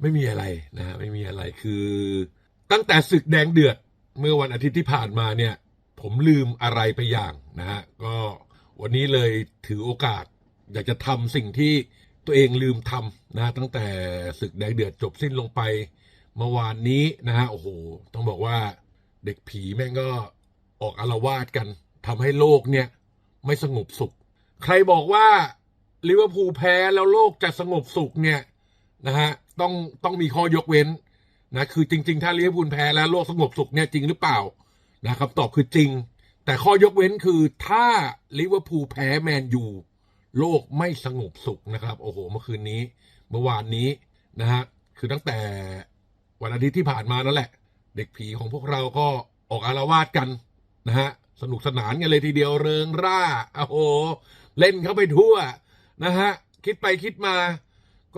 ไม่มีอะไรนะฮะไม่มีอะไรคือ ตั้งแต่ศึกแดงเดือด เมื่อวันอาทิตย์ที่ผ่านมาเนี่ย ผมลืมอะไรไปอย่างนะฮะก็วันนี้เลยถือโอกาส อยากจะทำสิ่งที่ตัวเองลืมทำนะตั้งแต่ศึกแดงเดือดจบสิ้นลงไปเมื่อวานนี้นะฮะโอ้โห ต้องบอกว่าเด็กผีแม่งก็ออกอารวาสกันทำให้โลกเนี่ย ไม่สงบสุข ใครบอกว่าลิเวอร์พูลแพ้แล้วโลกจะสงบสุขเนี่ยนะฮะต้องต้องมีข้อยกเว้นนะคือจริง ๆ ถ้าลิเวอร์พูลแพ้แล้วโลกสงบสุขเนี่ยจริงหรือเปล่านะคำตอบคือจริง แต่ข้อยกเว้นคือถ้าลิเวอร์พูลแพ้แมนยูโลกไม่สงบสุขนะครับโอ้โหเมื่อคืนนี้ เมื่อวานนี้นะฮะคือตั้งแต่วันอาทิตย์ที่ผ่านมานั่นแหละ เด็กผีของพวกเราก็ออกอารวาสกันนะฮะ สนุกสนานกันเลยทีเดียวเริงร่าโอ้โห เล่นเข้าไปทั่วนะฮะ คิดไปคิดมา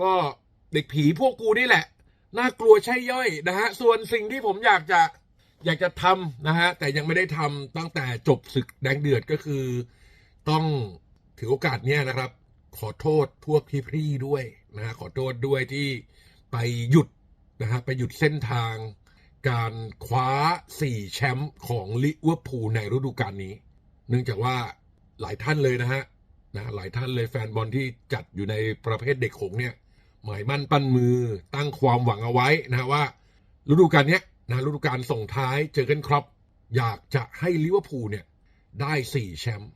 ก็เด็กผีพวกกูนี่แหละ น่ากลัวใช่ย่อยนะฮะ ส่วนสิ่งที่ผมอยากจะอยากจะทำนะฮะ แต่ยังไม่ได้ทำตั้งแต่จบศึกแดงเดือดก็คือ ต้องถือโอกาสเนี้ยนะครับ ขอโทษพวกพี่ๆด้วยนะฮะขอโทษด้วยที่ไปหยุดนะฮะไปหยุดเส้นทาง การคว้า 4 แชมป์ของลิเวอร์พูลในฤดูกาลนี้ เนื่องจากว่าหลายท่านเลยนะฮะนะหลายท่านเลยแฟนบอลที่จัดอยู่ในประเภทเด็กหงเนี่ยหมายมั่นปั้นมือตั้งความหวังเอาไว้นะว่า ฤดูกาลนี้นะฤดูกาลส่งท้ายเจอกันครับ อยากจะให้ลิเวอร์พูลเนี่ยได้ 4 แชมป์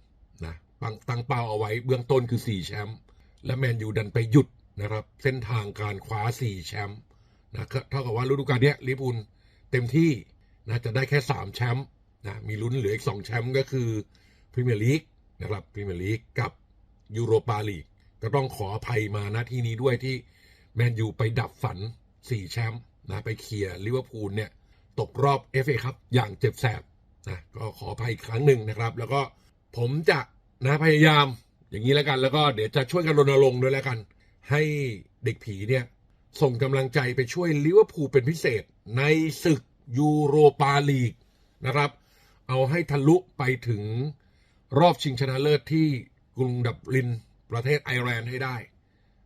นะตั้งตั้งเป้าเอาไว้เบื้องต้นคือ 4 แชมป์และแมนยูดันไปหยุดนะครับ เส้นทางการคว้า 4 แชมป์นะเท่ากับว่าฤดูกาลนี้ลิเวอร์พูล เต็มที่นะจะได้แค่ 3 แชมป์นะมีลุ้นเหลืออีก 2 แชมป์ก็คือพรีเมียร์ลีกนะครับพรีเมียร์ลีกกับยูโรปาลีกก็ต้องขออภัยมาณที่นี้ด้วยที่แมนยูไปดับฝัน 4 แชมป์นะไปเคลียร์ลิเวอร์พูลเนี่ยตกรอบ FA ครับอย่างเจ็บแสบนะก็ขออภัยอีกครั้งหนึ่งนะครับ แล้วก็ผมจะนะพยายามอย่างนี้แล้วกัน แล้วก็เดี๋ยวจะช่วยกันรณรงค์ด้วยแล้วกัน ให้เด็กผีเนี่ย ส่งกำลังใจไปช่วยลิเวอร์พูลเป็นพิเศษ ในศึกยูโรปาลีกนะครับ เอาให้ทะลุไปถึงรอบชิงชนะเลิศที่กรุงดับลินประเทศไอร์แลนด์ให้ได้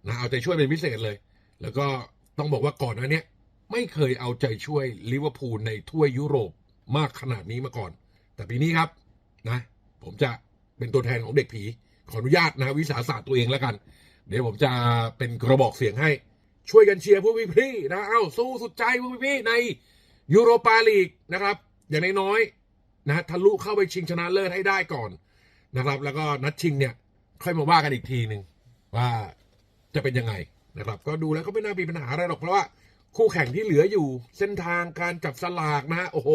นะเอาใจช่วยเป็นพิเศษเลย แล้วก็ต้องบอกว่าก่อนหน้านี้ไม่เคยเอาใจช่วยลิเวอร์พูลในถ้วยยุโรปมากขนาดนี้มาก่อน แต่ปีนี้ครับนะผมจะเป็นตัวแทนของเด็กผี ขออนุญาตนะวิสาสะตัวเองแล้วกัน เดี๋ยวผมจะเป็นกระบอกเสียงให้ ช่วยกันเชียร์พวกพี่ๆนะ เอ้าสู้สุดใจพวกพี่ๆในยูโรปาลีกนะครับ อย่างน้อยๆนะทะลุเข้าไปชิงชนะเลิศให้ได้ก่อนนะครับ แล้วก็นัดชิงเนี่ย ค่อยมาว่ากันอีกทีหนึ่งว่าจะเป็นยังไงนะครับ ก็ดูแล้วก็ไม่น่ามีปัญหาอะไรหรอกเพราะว่าคู่แข่งที่เหลืออยู่เส้นทางการจับสลากนะโอ้โห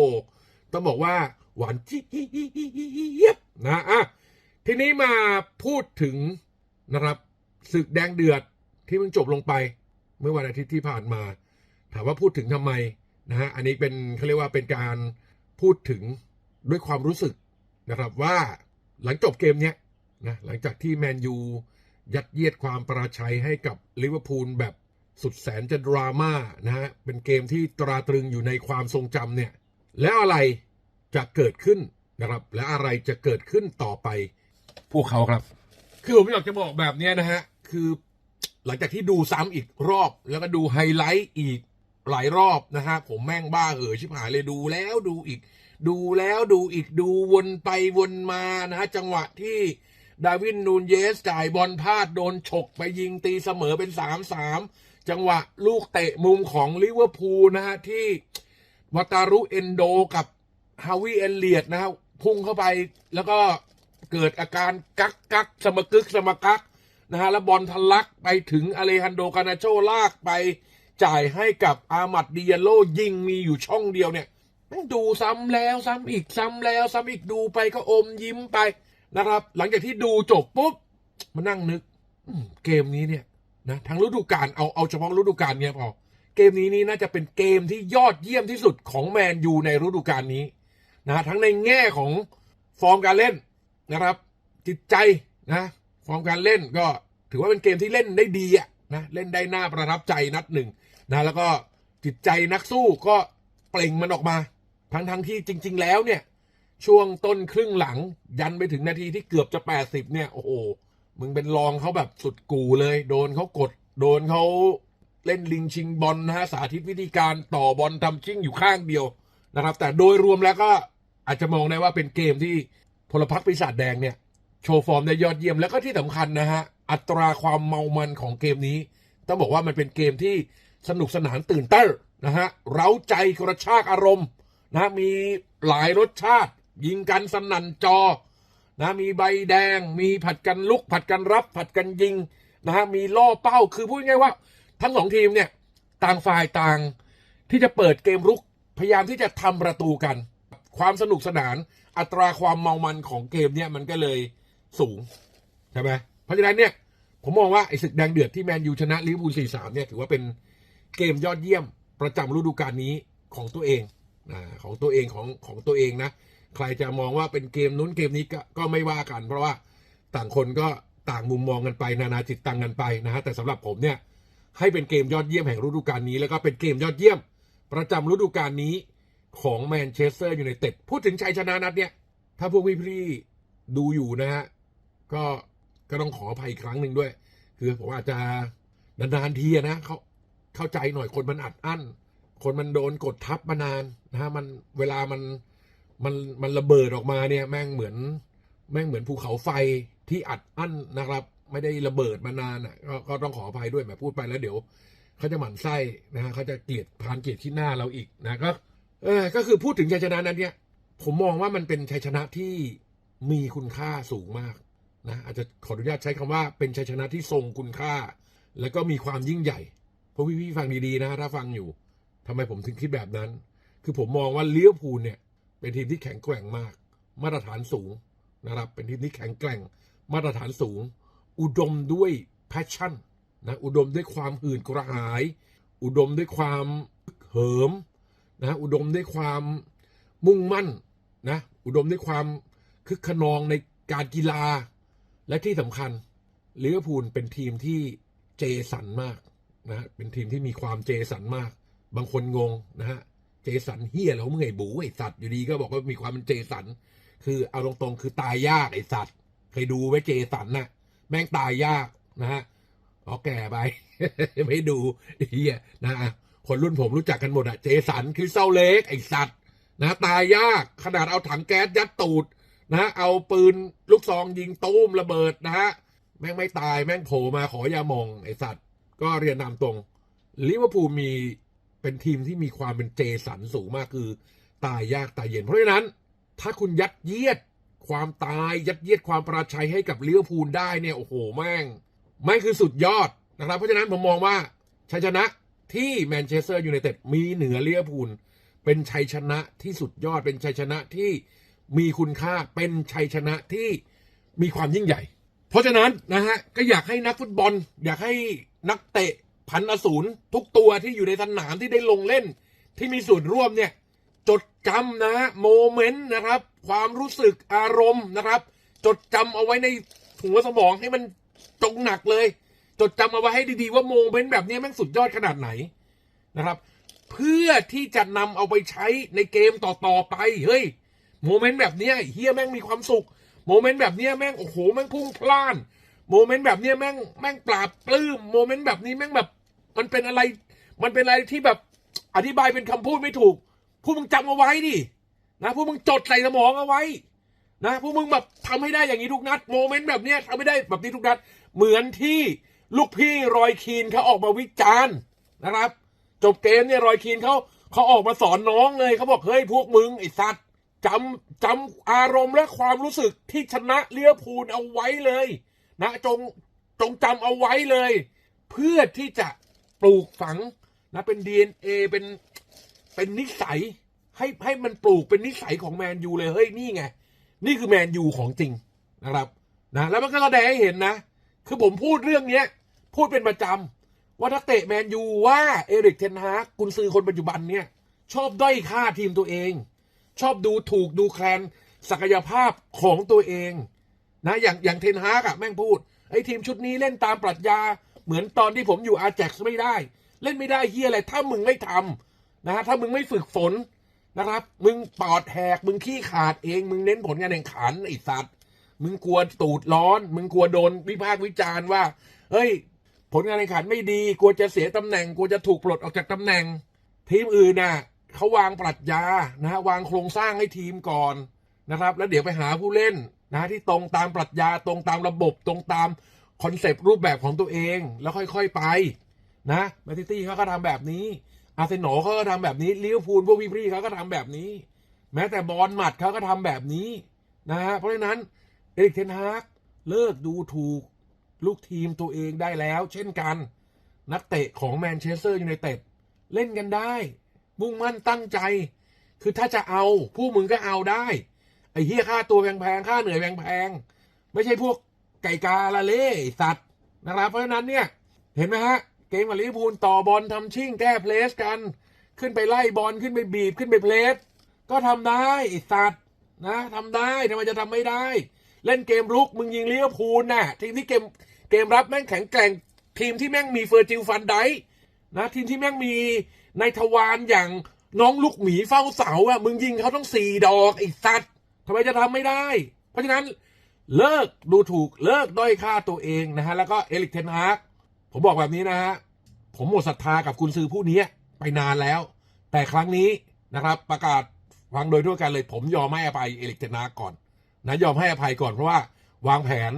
ต้องบอกว่าหวานเจี๊ยบนะอะทีนี้มาพูดถึงนะครับศึกแดงเดือดที่เพิ่งจบลงไป เมื่อวันอาทิตย์ที่ผ่านมา ถามว่าพูดถึงทำไมนะฮะอันนี้เป็นเขาเรียกว่าเป็นการพูดถึงด้วยความรู้สึกนะครับว่าหลังจบเกมเนี้ยนะหลังจากที่แมนยูยัดเยียดความประชัยให้กับลิเวอร์พูลแบบสุดแสนจะดราม่านะฮะเป็นเกมที่ตราตรึงอยู่ในความทรงจำเนี่ยแล้วอะไรจะเกิดขึ้นนะครับและอะไรจะเกิดขึ้นต่อไปพวกเขาครับ คือผมอยากจะบอกแบบนี้นะฮะคือ หลังจากที่ดูซ้ำอีกรอบ แล้วก็ดูไฮไลท์อีกหลายรอบนะฮะผมแม่งบ้าเออชิบหายเลยดูแล้วดูอีก ดูแล้วดูอีกดูวนไปวนมานะฮะจังหวะที่ดาวินนูนเยสจ่ายบอลพลาดโดนฉกไปยิงตีเสมอเป็นสามสามจังหวะลูกเตะมุมของลิเวอร์พูลนะฮะที่วัตารุเอนโดกับฮาวิเอลเลียดนะฮะพุ่งเข้าไปแล้วก็เกิดอาการกักกักสมกึกสมกัก นะฮะแล้วบอลทะลักไปถึงอเลฮันโดกานาโชลากไปจ่ายให้กับอามัดดิยาโลยิงมีอยู่ช่องเดียวเนี่ยดูซ้ำแล้วซ้ำอีกซ้ำแล้วซ้ำอีกดูไปก็อมยิ้มไปนะครับ หลังจากที่ดูจบปุ๊บมานั่งนึกเกมนี้เนี่ยนะทั้งฤดูกาลเอาเอาเฉพาะฤดูกาลเนี้ยพอเกมนี้นี่น่าจะเป็นเกมที่ยอดเยี่ยมที่สุดของแมนยูในฤดูกาลนี้นะทั้งในแง่ของฟอร์มการเล่นนะครับ จิตใจนะ ฟอร์มการเล่นก็ถือว่าเป็นเกมที่เล่นได้ดีอะนะเล่นได้น่าประทับใจนัดหนึ่งนะแล้วก็จิตใจนักสู้ก็เปล่งมันออกมา ทั้งทั้งที่จริง ๆ แล้วเนี่ย ช่วงต้นครึ่งหลังยันไปถึงนาทีที่เกือบจะ 80 เนี่ย โอ้โห มึงเป็นรองเขาแบบสุดกูเลย โดนเขากด โดนเขาเล่นลิงชิงบอลนะฮะ สาธิตวิธีการต่อบอลทำชิ่งอยู่ข้างเดียวนะครับ แต่โดยรวมแล้วก็อาจจะมองได้ว่าเป็นเกมที่พลพรรคปีศาจแดงเนี่ย โชว์ฟอร์มได้ยอดเยี่ยมแล้วก็ที่สำคัญนะฮะ อัตราความเมามันของเกมนี้ ต้องบอกว่ามันเป็นเกมที่สนุกสนานตื่นเต้นนะฮะ เร้าใจกระชากอารมณ์นะมีหลายรสชาติ ยิงกันสนั่นจอนะมีใบแดง มีผัดกันลุก ผัดกันรับ ผัดกันยิงนะฮะมีล่อเป้าคือพูดง่ายว่า ทั้งสองทีมเนี่ยต่างฝ่ายต่างที่จะเปิดเกมรุกพยายามที่จะทำประตูกัน ความสนุกสนานอัตราความเมามันของเกมเนี่ยมันก็เลย สูงใช่ไหมเพราะฉะนั้นเนี่ยผมมองว่าไอ้ศึกแดงเดือดที่แมนยูชนะลิเวอร์พูล4-3เนี่ยถือว่าเป็นเกมยอดเยี่ยมประจำฤดูกาลนี้ของตัวเองนะของตัวเองของของตัวเองนะ ใครจะมองว่าเป็นเกมนู้นเกมนี้ก็ก็ไม่ว่ากัน เพราะว่าต่างคนก็ต่างมุมมองกันไปนานาจิตตังกันไปนะฮะแต่สำหรับผมเนี่ยให้เป็นเกมยอดเยี่ยมแห่งฤดูกาลนี้ แล้วก็เป็นเกมยอดเยี่ยม ประจำฤดูกาลนี้ของแมนเชสเตอร์ยูไนเต็ดพูดถึงชัยชนะนัดเนี่ยถ้าพวกพี่ๆดูอยู่นะฮะ ก็ก็ต้องขออภัยอีกครั้งหนึ่งด้วย คือผมอาจจะนานๆทีนะเขาเข้าใจหน่อยคนมันอัดอั้น คนมันโดนกดทับมานานนะฮะมันเวลามันมันมันระเบิดออกมาเนี่ยแม่งเหมือน แม่งเหมือนภูเขาไฟที่อัดอั้นนะครับ ไม่ได้ระเบิดมานานอะก็ก็ต้องขออภัยด้วยแบบพูดไปแล้วเดี๋ยวเขาจะหมั่นไส้นะฮะเขาจะเกลียดพานเกลียดที่หน้าเราอีกนะก็เออก็คือพูดถึงชัยชนะนั้นเนี่ย ผมมองว่ามันเป็นชัยชนะที่มีคุณค่าสูงมาก นะอาจจะขออนุญาตใช้คำว่าเป็นชัยชนะที่ทรงคุณค่า แล้วก็มีความยิ่งใหญ่เพวกพี่ๆฟังดีๆนะถ้าฟังอยู่ทำไมผมถึงคิดแบบนั้น คือผมมองว่าเลี้ยวภูลเนี่ย เป็นทีมที่แข็งแกร่งมาก มาตรฐานสูงนะครับ เป็นทีมที่แข็งแกร่ง มาตรฐานสูง อุดมด้วยแพชชั่นนะอุดมด้วยความหื่นกระหาย อุดมด้วยความเหิมนะอุดมด้วยความมุ่งมั่นนะอุดมด้วยความคึกขนองในการกีฬา และที่สำคัญลิเวอร์พูลเป็นทีมที่เจสันมากนะเป็นทีมที่มีความเจสันมาก บางคนงงนะฮะเจสันเฮียแล้วมึงไอ้บูไอ้สัตว์อยู่ดีก็บอกว่ามีความเป็นเจสัน คือเอาตรงๆคือตายยากไอ้สัตว์เคยดูไว้เจสันน่ะแม่งตายยากนะฮะอ๋อแก่ไป ไม่ดูเฮียนะอะคนรุ่นผมรู้จักกันหมดอะเจสันคือเซาเล็กไอ้สัตว์นะตายยากขนาดเอาถังแก๊สยัดตูด นะ เอาปืนลูกซองยิงตูมระเบิดนะฮะ แม่งไม่ตายแม่งโผล่มาขอยามองไอสัตว์ ก็เรียนนำตรงลิเวอร์พูลมีเป็นทีมที่มีความเป็นเจสันสูงมากคือ ตายยากตายเย็น เพราะฉะนั้น ถ้าคุณยัดเยียดความตายยัดเยียดความประชัยให้กับลิเวอร์พูลได้เนี่ยโอ้โหแม่งแม่งคือสุดยอดนะครับ เพราะฉะนั้นผมมองว่าชัยชนะที่แมนเชสเตอร์ยูไนเต็ดมีเหนือลิเวอร์พูลเป็นชัยชนะที่สุดยอดเป็นชัยชนะที่ มีคุณค่าเป็นชัยชนะที่มีความยิ่งใหญ่ เพราะฉะนั้นนะฮะก็อยากให้นักฟุตบอล อยากให้นักเตะพันอสูรทุกตัวที่อยู่ในสนามที่ได้ลงเล่น ที่มีส่วนร่วมเนี่ยจดจำนะฮะโมเมนต์นะครับ ความรู้สึกอารมณ์นะครับ จดจำเอาไว้ในหัวสมองให้มันจงหนักเลย จดจำเอาไว้ให้ดีๆว่าโมเมนต์แบบนี้แม่งสุดยอดขนาดไหนนะครับ เพื่อที่จะนำเอาไปใช้ในเกมต่อๆไปเฮ้ย โมเมนต์แบบเนี้ยเฮียแม่งมีความสุข โมเมนต์แบบเนี้ยแม่งโอ้โหแม่งพุ่งพล่าน โมเมนต์แบบเนี้ยแม่งแม่งปราบปลื้มโมเมนต์แบบนี้แม่งแบบ มันเป็นอะไร มันเป็นอะไรที่แบบอธิบายเป็นคำพูดไม่ถูกพวกมึงจำเอาไว้ดินะพวกมึงจดใส่สมองเอาไว้ นะพวกมึงแบบทำให้ได้อย่างนี้ทุกนัด โมเมนต์แบบเนี้ยทำให้ได้แบบนี้ทุกนัด เหมือนที่ลูกพี่รอยคีนเขาออกมาวิจารณ์นะครับ จบเกมเนี่ยรอยคีนเขาเขาออกมาสอนน้องเลยเขาบอกเฮ้ยพวกมึงไอ้สัตว์ จำจำอารมณ์และความรู้สึกที่ชนะเลี้ยวภูลเอาไว้เลยนะจงจงจำเอาไว้เลย เพื่อที่จะปลูกฝังนะเป็น DNA เป็นเป็นนิสัย ให้ให้มันปลูกเป็นนิสัยของแมนยูเลยเฮ้ยนี่ไง นี่คือแมนยูของจริงนะครับนะแล้วมันก็แสดงให้เห็นนะ คือผมพูดเรื่องเนี้ย พูดเป็นประจำว่าถ้าเตะแมนยูว่าเอริกเทนฮากกุนซือคนปัจจุบันเนี่ย ชอบด้อยค่าทีมตัวเอง ชอบดูถูกดูแคลนศักยภาพของตัวเองนะอย่างอย่างเทนฮากอะแม่งพูดไอ้ทีมชุดนี้เล่นตามปรัชญา เหมือนตอนที่ผมอยู่อาแจ็กซ์ไม่ได้ เล่นไม่ได้เฮียอะไรถ้ามึงไม่ทำนะฮะถ้ามึงไม่ฝึกฝนนะครับ มึงปอดแหกมึงขี้ขาดเอง มึงเน้นผลงานแข่งขันไอ้สัตว์มึงกลัวตูดร้อน มึงกลัวโดนวิพากษ์วิจารณ์ว่าเฮ้ย ผลงานแข่งขันไม่ดี กลัวจะเสียตำแหน่งกลัวจะถูกปลดออกจากตำแหน่ง ทีมอื่นน่ะ เขาวางปรัชญานะฮะวางโครงสร้างให้ทีมก่อนนะครับ แล้วเดี๋ยวไปหาผู้เล่นนะที่ตรงตามปรัชญาตรงตามระบบตรงตามคอนเซปต์รูปแบบของตัวเอง แล้วค่อยๆไปนะแมนซิตี้เขาก็ทำแบบนี้ อาร์เซนอลเขาก็ทำแบบนี้ลิเวอร์พูลพวกพี่ๆเขาก็ทำแบบนี้ แม้แต่บอลหมัดเขาก็ทำแบบนี้นะฮะเพราะฉะนั้นเอริกเทนฮากเลิกดูถูกลูกทีมตัวเองได้แล้ว เช่นกันนักเตะของแมนเชสเตอร์ยูไนเต็ดเล่นกันได้ มุ่งมั่นตั้งใจ คือถ้าจะเอาผู้มึงก็เอาได้ ไอ้เฮียค่าตัวแพงๆค่าเหนื่อยแพงๆไม่ใช่พวกไก่กาละเล่สัตว์นะครับเพราะฉะนั้นเนี่ยเห็นไหมฮะ เกมกับลิเวอร์พูลต่อบอลทำชิ่งแก้เพลสกัน ขึ้นไปไล่บอลขึ้นไปบีบขึ้นไปเพลสก็ทำได้สัตว์นะทำได้ทำไมจะทำไม่ได้ เล่นเกมรุกมึงยิงลิเวอร์พูลน่ะทีมที่เกมเกมรับแม่งแข็งแกร่งทีมที่แม่งมีเฟอร์จิลฟันไดนะทีมที่แม่งมี ในทวารอย่างน้องลูกหมีเฝ้าเสาอะมึงยิงเขาต้องสี่ดอกไอ้สัตว์ทำไมจะทำไม่ได้ เพราะฉะนั้นเลิกดูถูกเลิกด้อยค่าตัวเองนะฮะ แล้วก็เอลิกเทนฮากผมบอกแบบนี้นะฮะ ผมหมดศรัทธากับคุณซื้อผู้นี้ไปนานแล้ว แต่ครั้งนี้นะครับ ประกาศฟังโดยทั่วกันเลย ผมยอมให้อภัยเอลิกเทนฮากก่อนนะยอมให้อภัยก่อนเพราะว่าวางแผน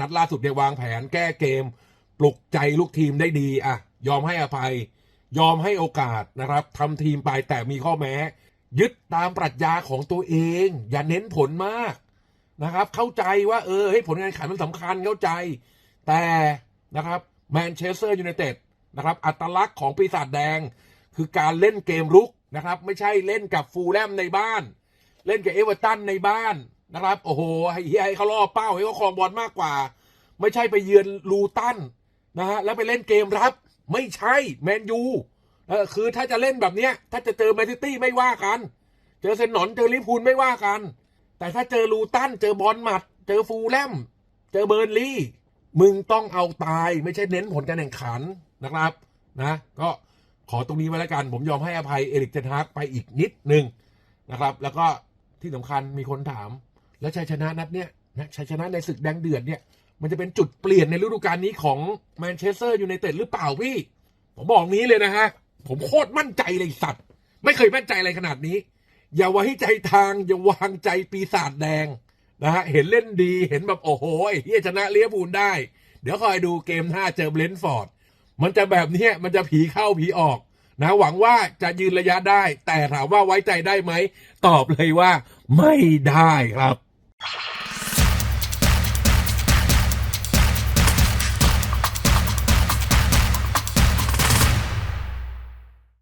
นัดล่าสุดเนี่ยวางแผนแก้เกม ปลุกใจลูกทีมได้ดีอะยอมให้อภัย ยอมให้โอกาสนะครับทำทีมไปแต่มีข้อแม้ ยึดตามปรัชญาของตัวเอง อย่าเน้นผลมากนะครับ เข้าใจว่าเออให้ผลงานขันมันสำคัญเข้าใจ แต่นะครับแมนเชสเตอร์ยูไนเต็ดนะครับอัตลักษณ์ของปีศาจแดง คือการเล่นเกมรุกนะครับ ไม่ใช่เล่นกับฟูลแลมในบ้าน เล่นกับเอเวอร์ตันในบ้านนะครับ โอ้โหให้เฮียให้เขาล่อเป้าให้เขาครองบอลมากกว่า ไม่ใช่ไปเยือนลูตันนะฮะแล้วไปเล่นเกมรับ ไม่ใช่แมนยูเออคือถ้าจะเล่นแบบเนี้ย ถ้าจะเจอแมนซิตี้ไม่ว่ากัน เจอเซนหนอนเจอลิพูลไม่ว่ากัน แต่ถ้าเจอลูตันเจอบอลหมัด เจอฟูลแลมเจอเบอร์ลี่ มึงต้องเอาตายไม่ใช่เน้นผลการแข่งขันนะครับนะ ก็ขอตรงนี้ไว้แล้วกัน ผมยอมให้อภัยเอริกเทนฮากไปอีกนิดนึงนะครับ แล้วก็ที่สำคัญมีคนถาม แล้วชัยชนะนัดเนี้ยนะชัยชนะในศึกแดงเดือดเนี่ย มันจะเป็นจุดเปลี่ยนในฤดูกาลนี้ของแมนเชสเตอร์ยูไนเต็ดหรือเปล่าพี่ ผมบอกนี้เลยนะฮะ ผมโคตรมั่นใจเลยสัตว์ ไม่เคยมั่นใจอะไรขนาดนี้ อย่าไว้ใจทาง อย่าวางใจปีศาจแดงนะฮะ เห็นเล่นดีเห็นแบบโอ้โหไอ้เฮียชนะเลี้ยบูลได้ เดี๋ยวคอยดูเกมหน้าเจอเบรนท์ฟอร์ด มันจะแบบนี้มันจะผีเข้าผีออกนะหวังว่าจะยืนระยะได้ แต่ถามว่าไว้ใจได้ไหม ตอบเลยว่าไม่ได้ครับ